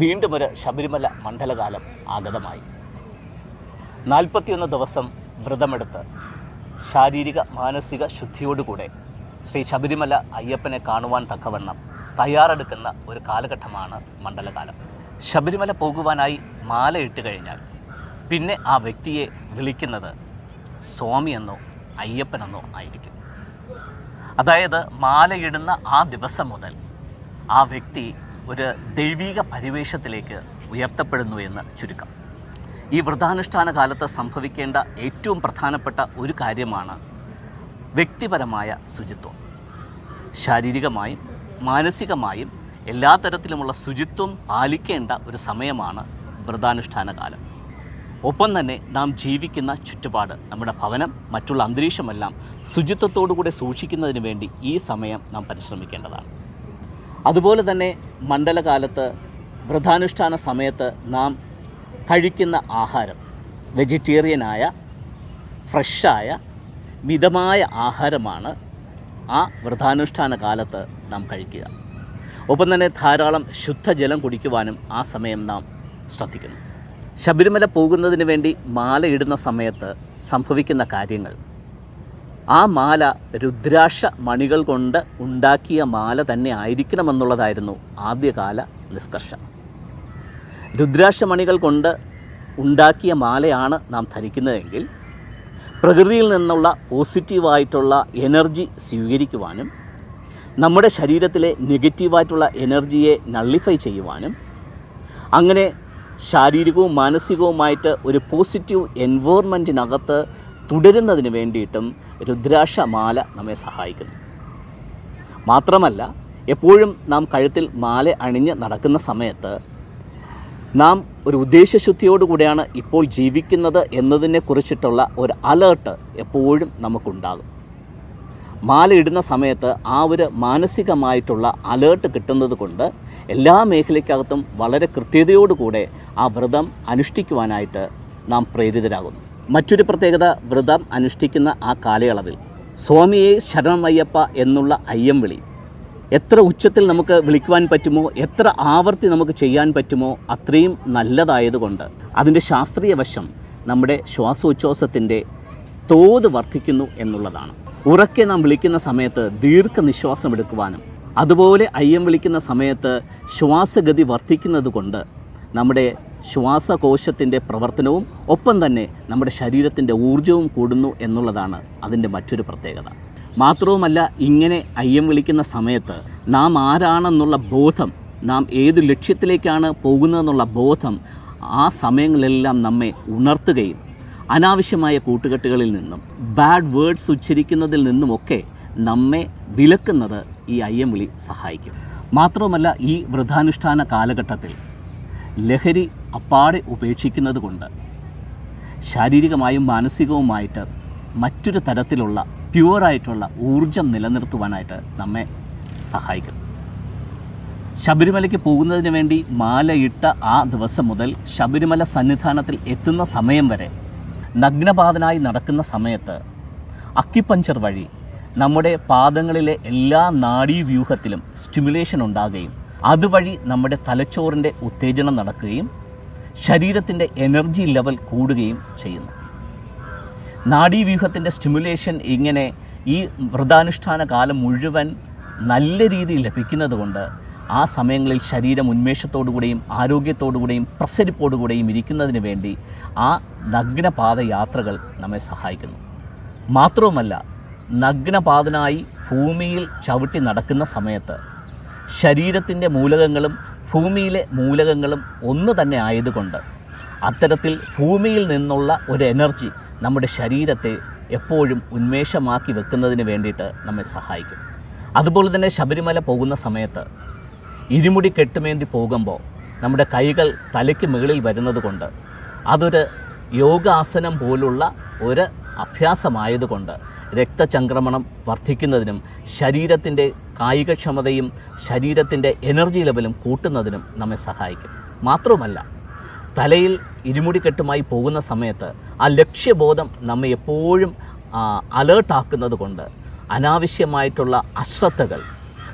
വീണ്ടും ഒരു ശബരിമല മണ്ഡലകാലം ആഗതമായി. നാൽപ്പത്തിയൊന്ന് ദിവസം വ്രതമെടുത്ത് ശാരീരിക മാനസിക ശുദ്ധിയോടുകൂടെ ശ്രീ ശബരിമല അയ്യപ്പനെ കാണുവാൻ തക്കവണ്ണം തയ്യാറെടുക്കുന്ന ഒരു കാലഘട്ടമാണ് മണ്ഡലകാലം. ശബരിമല പോകുവാനായി മാലയിട്ട് കഴിഞ്ഞാൽ പിന്നെ ആ വ്യക്തിയെ വിളിക്കുന്നത് സ്വാമിയെന്നോ അയ്യപ്പനെന്നോ ആയിരിക്കും. അതായത് മാലയിടുന്ന ആ ദിവസം മുതൽ ആ വ്യക്തി ഒരു ദൈവിക പരിവേഷത്തിലേക്ക് ഉയർത്തപ്പെടുന്നു എന്ന് ചുരുക്കം. ഈ വ്രതാനുഷ്ഠാന കാലത്ത് സംഭവിക്കേണ്ട ഏറ്റവും പ്രധാനപ്പെട്ട ഒരു കാര്യമാണ് വ്യക്തിപരമായ ശുചിത്വം. ശാരീരികമായും മാനസികമായും എല്ലാ തരത്തിലുമുള്ള ശുചിത്വം പാലിക്കേണ്ട ഒരു സമയമാണ് വ്രതാനുഷ്ഠാന കാലം. ഒപ്പം തന്നെ നാം ജീവിക്കുന്ന ചുറ്റുപാട് നമ്മുടെ ഭവനം മറ്റുള്ള അന്തരീക്ഷമെല്ലാം ശുചിത്വത്തോടുകൂടെ സൂക്ഷിക്കുന്നതിന് വേണ്ടി ഈ സമയം നാം പരിശ്രമിക്കേണ്ടതാണ്. അതുപോലെ തന്നെ മണ്ഡലകാലത്ത് വ്രതാനുഷ്ഠാന സമയത്ത് നാം കഴിക്കുന്ന ആഹാരം വെജിറ്റേറിയനായ ഫ്രഷായ മിതമായ ആഹാരമാണ് ആ വ്രതാനുഷ്ഠാന കാലത്ത് നാം കഴിക്കുക. ഒപ്പം തന്നെ ധാരാളം ശുദ്ധജലം കുടിക്കുവാനും ആ സമയം നാം ശ്രദ്ധിക്കുന്നു. ശബരിമല പോകുന്നതിന് വേണ്ടി മാലയിടുന്ന സമയത്ത് സംഭവിക്കുന്ന കാര്യങ്ങൾ ആ മാല രുദ്രാക്ഷ മണികൾ കൊണ്ട് ഉണ്ടാക്കിയ മാല തന്നെ ആയിരിക്കണമെന്നുള്ളതായിരുന്നു ആദ്യകാല നിഷ്കർഷം. രുദ്രാക്ഷ മണികൾ കൊണ്ട് ഉണ്ടാക്കിയ മാലയാണ് നാം ധരിക്കുന്നതെങ്കിൽ പ്രകൃതിയിൽ നിന്നുള്ള പോസിറ്റീവായിട്ടുള്ള എനർജി സ്വീകരിക്കുവാനും നമ്മുടെ ശരീരത്തിലെ നെഗറ്റീവായിട്ടുള്ള എനർജിയെ നള്ളിഫൈ ചെയ്യുവാനും അങ്ങനെ ശാരീരികവും മാനസികവുമായിട്ട് ഒരു പോസിറ്റീവ് എൻവോൺമെന്റിനകത്ത് തുടരുന്നതിന് വേണ്ടിയിട്ടും രുദ്രാക്ഷമാല നമ്മെ സഹായിക്കുന്നു. മാത്രമല്ല എപ്പോഴും നാം കഴുത്തിൽ മാല അണിഞ്ഞ് നടക്കുന്ന സമയത്ത് നാം ഒരു ഉദ്ദേശശുദ്ധിയോടുകൂടിയാണ് ഇപ്പോൾ ജീവിക്കുന്നത് എന്നതിനെ കുറിച്ചിട്ടുള്ള ഒരു അലേർട്ട് എപ്പോഴും നമുക്കുണ്ടാകും. മാല ഇടുന്ന സമയത്ത് ആ ഒരു മാനസികമായിട്ടുള്ള അലേർട്ട് കിട്ടുന്നത് കൊണ്ട് എല്ലാ മേഖലയ്ക്കകത്തും വളരെ കൃത്യതയോടുകൂടെ ആ വ്രതം അനുഷ്ഠിക്കുവാനായിട്ട് നാം പ്രേരിതരാകുന്നു. മറ്റൊരു പ്രത്യേകത വ്രതം അനുഷ്ഠിക്കുന്ന ആ കാലയളവിൽ. സ്വാമിയെ ശരണമയ്യപ്പ എന്നുള്ള അയ്യം വിളി. എത്ര ഉച്ചത്തിൽ നമുക്ക് വിളിക്കുവാൻ പറ്റുമോ? എത്ര ആവർത്തി നമുക്ക് ചെയ്യാൻ പറ്റുമോ? അത്രയും നല്ലതായതുകൊണ്ട്. അതിന്റെ ശാസ്ത്രീയ വശം നമ്മുടെ ശ്വാസോച്ഛ്വാസത്തിന്റെ തോത് വർദ്ധിക്കുന്നു എന്നുള്ളതാണ്. ഉറക്കെ നാം വിളിക്കുന്ന സമയത്ത് ദീർഘനിശ്വാസം എടുക്കുവാനും അതുപോലെ അയ്യം വിളിക്കുന്ന സമയത്ത് ശ്വാസഗതി വർദ്ധിക്കുന്നത് കൊണ്ട് നമ്മുടെ ശ്വാസകോശത്തിന്റെ പ്രവർത്തനവും ഒപ്പം തന്നെ നമ്മുടെ ശരീരത്തിന്റെ ഊർജവും കൂടുന്നു എന്നുള്ളതാണ് അതിന്റെ മറ്റൊരു പ്രത്യേകത. മാത്രവുമല്ല ഇങ്ങനെ അയ്യം വിളിക്കുന്ന സമയത്ത് നാം ആരാണെന്നുള്ള ബോധം നാം ഏത് ലക്ഷ്യത്തിലേക്കാണ് പോകുന്നതെന്നുള്ള ബോധം ആ സമയങ്ങളിലെല്ലാം നമ്മെ ഉണർത്തുകയും അനാവശ്യമായ കൂട്ടുകെട്ടുകളിൽ നിന്നും ബാഡ് വേർഡ്സ് ഉച്ചരിക്കുന്നതിൽ നിന്നുമൊക്കെ നമ്മെ വിലക്കുന്നത് ഈ അയ്യം വിളി സഹായിക്കും. മാത്രവുമല്ല ഈ വ്രതാനുഷ്ഠാന കാലഘട്ടത്തിൽ ലഹരി അപ്പാടെ ഉപേക്ഷിക്കുന്നത് കൊണ്ട് ശാരീരികമായും മാനസികവുമായിട്ട് മറ്റൊരു തരത്തിലുള്ള പ്യുവറായിട്ടുള്ള ഊർജം നിലനിർത്തുവാനായിട്ട് നമ്മെ സഹായിക്കും ശബരിമലയ്ക്ക് പോകുന്നതിന് വേണ്ടി മാലയിട്ട ആ ദിവസം മുതൽ ശബരിമല സന്നിധാനത്തിൽ എത്തുന്ന സമയം വരെ നഗ്നപാതനായി നടക്കുന്ന സമയത്ത് അക്കിപ്പഞ്ചർ വഴി നമ്മുടെ പാദങ്ങളിലെ എല്ലാ നാഡീവ്യൂഹത്തിലും സ്റ്റിമുലേഷൻ ഉണ്ടാകുകയും അതുവഴി നമ്മുടെ തലച്ചോറിന്റെ ഉത്തേജനം നടക്കുകയും ശരീരത്തിന്റെ എനർജി ലെവൽ കൂടുകയും ചെയ്യുന്നു. നാഡീവ്യൂഹത്തിന്റെ സ്റ്റിമുലേഷൻ ഇങ്ങനെ ഈ വ്രതാനുഷ്ഠാന കാലം മുഴുവൻ നല്ല രീതിയിൽ ലഭിക്കുന്നതുകൊണ്ട് ആ സമയങ്ങളിൽ ശരീരം ഉന്മേഷത്തോടുകൂടെയും ആരോഗ്യത്തോടുകൂടെയും പ്രസരിപ്പോടുകൂടെയും ഇരിക്കുന്നതിന് വേണ്ടി ആ നഗ്നപാത യാത്രകൾ നമ്മെ സഹായിക്കുന്നു. മാത്രവുമല്ല നഗ്നപാതനായി ഭൂമിയിൽ ചവിട്ടി നടക്കുന്ന സമയത്ത് ശരീരത്തിന്റെ മൂലകങ്ങളും ഭൂമിയിലെ മൂലകങ്ങളും ഒന്ന് തന്നെ ആയതുകൊണ്ട് അത്തരത്തിൽ ഭൂമിയിൽ നിന്നുള്ള ഒരു എനർജി നമ്മുടെ ശരീരത്തെ എപ്പോഴും ഉന്മേഷമാക്കി വെക്കുന്നതിന് വേണ്ടിയിട്ട് നമ്മെ സഹായിക്കും. അതുപോലെ തന്നെ ശബരിമല പോകുന്ന സമയത്ത് ഇരുമുടി കെട്ടുമേന്തി പോകുമ്പോൾ നമ്മുടെ കൈകൾ തലയ്ക്ക് മുകളിൽ വരുന്നത് കൊണ്ട് അതൊരു യോഗാസനം പോലുള്ള ഒരു അഭ്യാസമായതുകൊണ്ട് രക്തചംക്രമണം വർദ്ധിക്കുന്നതിനും ശരീരത്തിന്റെ കായികക്ഷമതയും ശരീരത്തിന്റെ എനർജി ലെവലും കൂട്ടുന്നതിനും നമ്മെ സഹായിക്കും. മാത്രവുമല്ല തലയിൽ ഇരുമുടിക്കെട്ടുമായി പോകുന്ന സമയത്ത് ആ ലക്ഷ്യബോധം നമ്മെ എപ്പോഴും അലേർട്ടാക്കുന്നത് കൊണ്ട് അനാവശ്യമായിട്ടുള്ള അശ്രദ്ധകൾ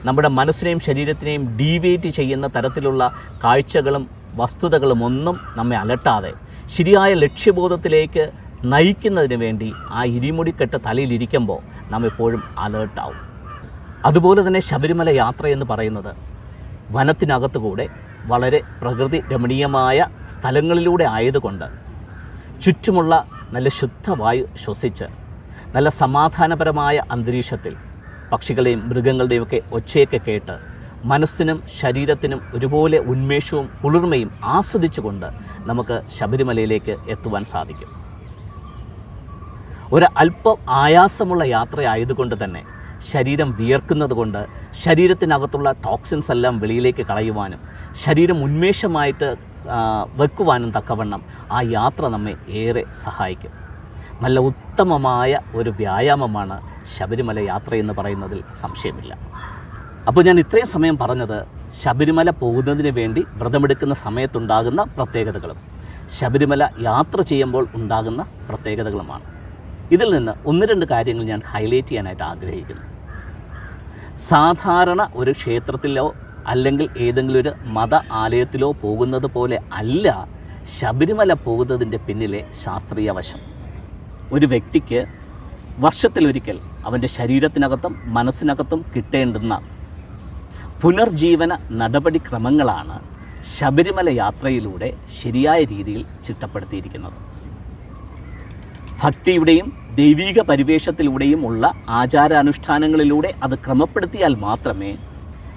നമ്മുടെ മനസ്സിനെയും ശരീരത്തിനെയും ഡീവേറ്റ് ചെയ്യുന്ന തരത്തിലുള്ള കാഴ്ചകളും വസ്തുതകളും ഒന്നും നമ്മെ അലട്ടാതെ ശരിയായ ലക്ഷ്യബോധത്തിലേക്ക് നയിക്കുന്നതിന് വേണ്ടി ആ ഇരിമുടിക്കെട്ട് തലയിലിരിക്കുമ്പോൾ നാം എപ്പോഴും അലേർട്ടാവും. അതുപോലെ തന്നെ ശബരിമല യാത്ര എന്ന് പറയുന്നത് വനത്തിനകത്തുകൂടെ വളരെ പ്രകൃതി രമണീയമായ സ്ഥലങ്ങളിലൂടെ ആയതുകൊണ്ട് ചുറ്റുമുള്ള നല്ല ശുദ്ധവായു ശ്വസിച്ച് നല്ല സമാധാനപരമായ അന്തരീക്ഷത്തിൽ പക്ഷികളെയും മൃഗങ്ങളുടെയും ഒക്കെ ഒച്ചയൊക്കെ കേട്ട് മനസ്സിനും ശരീരത്തിനും ഒരുപോലെ ഉന്മേഷവും കുളിർമയും ആസ്വദിച്ചുകൊണ്ട് നമുക്ക് ശബരിമലയിലേക്ക് എത്തുവാൻ സാധിക്കും. ഒരു അല്പം ആയാസമുള്ള യാത്രയായതുകൊണ്ട് തന്നെ ശരീരം വിയർക്കുന്നത് കൊണ്ട് ശരീരത്തിനകത്തുള്ള ടോക്സിൻസ് എല്ലാം വെളിയിലേക്ക് കളയുവാനും ശരീരം ഉന്മേഷമായിട്ട് വെക്കുവാനും തക്കവണ്ണം ആ യാത്ര നമ്മെ ഏറെ സഹായിക്കും. നല്ല ഉത്തമമായ ഒരു വ്യായാമമാണ് ശബരിമല യാത്ര എന്ന് പറയുന്നതിൽ സംശയമില്ല. അപ്പോൾ ഞാൻ ഇത്രയും സമയം പറഞ്ഞത് ശബരിമല പോകുന്നതിന് വേണ്ടി വ്രതമെടുക്കുന്ന സമയത്തുണ്ടാകുന്ന പ്രത്യേകതകളും ശബരിമല യാത്ര ചെയ്യുമ്പോൾ ഉണ്ടാകുന്ന പ്രത്യേകതകളുമാണ്. ഇതിൽ നിന്ന് ഒന്ന് രണ്ട് കാര്യങ്ങൾ ഞാൻ ഹൈലൈറ്റ് ചെയ്യാനായിട്ട് ആഗ്രഹിക്കുന്നു. സാധാരണ ഒരു ക്ഷേത്രത്തിലോ അല്ലെങ്കിൽ ഏതെങ്കിലും ഒരു മത ആലയത്തിലോ പോകുന്നത് പോലെ അല്ല ശബരിമല പോകുന്നതിന്റെ പിന്നിലെ ശാസ്ത്രീയ വശം. ഒരു വ്യക്തിക്ക് വർഷത്തിലൊരിക്കൽ അവന്റെ ശരീരത്തിനകത്തും മനസ്സിനകത്തും കിട്ടേണ്ടുന്ന പുനർജീവന നടപടിക്രമങ്ങളാണ് ശബരിമല യാത്രയിലൂടെ ശരിയായ രീതിയിൽ ചിട്ടപ്പെടുത്തിയിരിക്കുന്നത്. ഭക്തിയുടെയും ദൈവീക പരിവേഷത്തിലൂടെയും ഉള്ള ആചാരാനുഷ്ഠാനങ്ങളിലൂടെ അത് ക്രമപ്പെടുത്തിയാൽ മാത്രമേ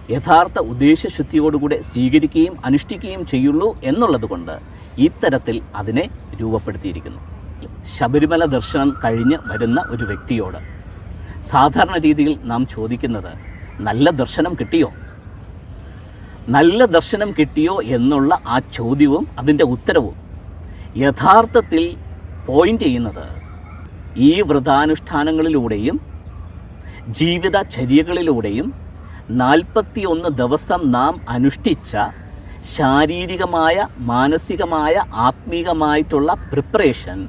യഥാർത്ഥ ഉദ്ദേശശുദ്ധിയോടുകൂടെ സ്വീകരിക്കുകയും അനുഷ്ഠിക്കുകയും ചെയ്യുള്ളൂ എന്നുള്ളതുകൊണ്ട് ഇത്തരത്തിൽ അതിനെ രൂപപ്പെടുത്തിയിരിക്കുന്നു. ശബരിമല ദർശനം കഴിഞ്ഞ് വരുന്ന ഒരു വ്യക്തിയോട് സാധാരണ രീതിയിൽ നാം ചോദിക്കുന്നത് നല്ല ദർശനം കിട്ടിയോ? നല്ല ദർശനം കിട്ടിയോ? എന്നുള്ള ആ ചോദ്യവും അതിന്റെ ഉത്തരവും യഥാർത്ഥത്തിൽ പോയിന്റ് ചെയ്യുന്നത് ഈ വ്രതാനുഷ്ഠാനങ്ങളിലൂടെയും ജീവിതചര്യകളിലൂടെയും നാൽപ്പത്തിയൊന്ന് ദിവസം നാം അനുഷ്ഠിച്ച ശാരീരികമായ മാനസികമായ ആത്മീകമായിട്ടുള്ള പ്രിപ്പറേഷൻ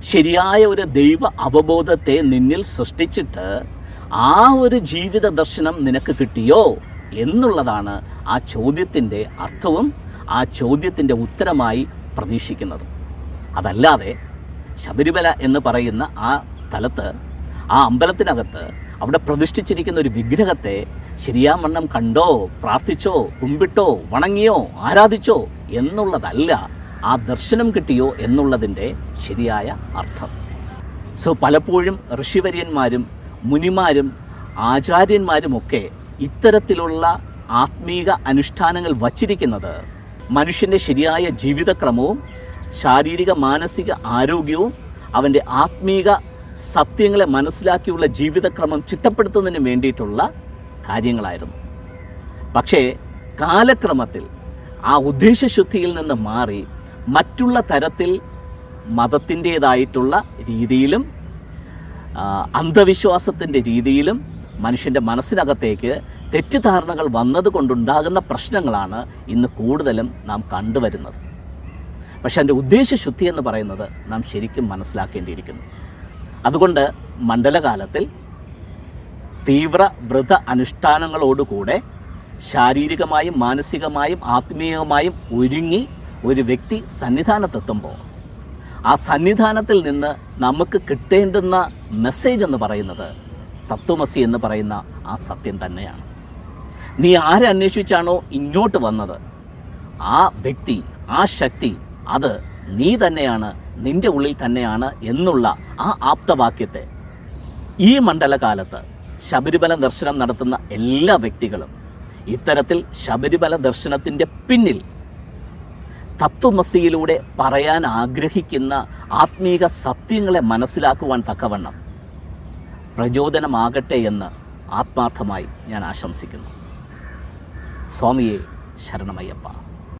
ശരിയായ ഒരു ദൈവ അവബോധത്തെ നിന്നിൽ സൃഷ്ടിച്ചിട്ട് ആ ഒരു ജീവിത ദർശനം നിനക്ക് കിട്ടിയോ എന്നുള്ളതാണ് ആ ചോദ്യത്തിന്റെ അർത്ഥവും ആ ചോദ്യത്തിന്റെ ഉത്തരമായി പ്രതീക്ഷിക്കുന്നത്. അതല്ലാതെ ശബരിമല എന്ന് പറയുന്ന ആ സ്ഥലത്ത് ആ അമ്പലത്തിനകത്ത് അവിടെ പ്രതിഷ്ഠിച്ചിരിക്കുന്ന ഒരു വിഗ്രഹത്തെ ശരിയാമണ്ണം കണ്ടോ പ്രാർത്ഥിച്ചോ കുമ്പിട്ടോ വണങ്ങിയോ ആരാധിച്ചോ എന്നുള്ളതല്ല ആ ദർശനം കിട്ടിയോ എന്നുള്ളതിന്റെ ശരിയായ അർത്ഥം. സോ പലപ്പോഴും ഋഷിവര്യന്മാരും മുനിമാരും ആചാര്യന്മാരുമൊക്കെ ഇത്തരത്തിലുള്ള ആത്മീക അനുഷ്ഠാനങ്ങൾ വച്ചിരിക്കുന്നത് മനുഷ്യന്റെ ശരിയായ ജീവിതക്രമവും ശാരീരിക മാനസിക ആരോഗ്യവും അവന്റെ ആത്മീക സത്യങ്ങളെ മനസ്സിലാക്കിയുള്ള ജീവിതക്രമം ചിട്ടപ്പെടുത്തുന്നതിന് വേണ്ടിയിട്ടുള്ള കാര്യങ്ങളായിരുന്നു. പക്ഷേ കാലക്രമത്തിൽ ആ ഉദ്ദേശശുദ്ധിയിൽ നിന്ന് മാറി മറ്റുള്ള തരത്തിൽ മതത്തിന്റേതായിട്ടുള്ള രീതിയിലും അന്ധവിശ്വാസത്തിന്റെ രീതിയിലും മനുഷ്യന്റെ മനസ്സിനകത്തേക്ക് തെറ്റിദ്ധാരണകൾ വന്നതുകൊണ്ടുണ്ടാകുന്ന പ്രശ്നങ്ങളാണ് ഇന്ന് കൂടുതലും നാം കണ്ടുവരുന്നത്. പക്ഷെ അതിന്റെ ഉദ്ദേശശുദ്ധി എന്ന് പറയുന്നത് നാം ശരിക്കും മനസ്സിലാക്കേണ്ടിയിരിക്കുന്നു. അതുകൊണ്ട് മണ്ഡലകാലത്തിൽ തീവ്ര വ്രത അനുഷ്ഠാനങ്ങളോടുകൂടെ ശാരീരികമായും മാനസികമായും ആത്മീയമായും ഒരുങ്ങി ഒരു വ്യക്തി സന്നിധാനത്തെത്തുമ്പോൾ ആ സന്നിധാനത്തിൽ നിന്ന് നമുക്ക് കിട്ടേണ്ടുന്ന മെസ്സേജ് എന്ന് പറയുന്നത് തത്വമസി എന്ന് പറയുന്ന ആ സത്യം തന്നെയാണ്. നീ ആരെ അന്വേഷിച്ചാണോ ഇങ്ങോട്ട് വന്നത്? ആ വ്യക്തി ആ ശക്തി അത് നീ തന്നെയാണ് നിന്റെ ഉള്ളിൽ തന്നെയാണ് എന്നുള്ള ആ ആപ്തവാക്യത്തെ. ഈ മണ്ഡലകാലത്ത് ശബരിമല ദർശനം നടത്തുന്ന എല്ലാ വ്യക്തികളും ഇത്തരത്തിൽ ശബരിമല ദർശനത്തിന്റെ പിന്നിൽ തത്വമസിയിലൂടെ പറയാൻ ആഗ്രഹിക്കുന്ന ആത്മീക സത്യങ്ങളെ മനസ്സിലാക്കുവാൻ തക്കവണ്ണം പ്രചോദനമാകട്ടെ എന്ന് ആത്മാർത്ഥമായി ഞാൻ ആശംസിക്കുന്നു. സ്വാമിയെ ശരണമയ്യപ്പ.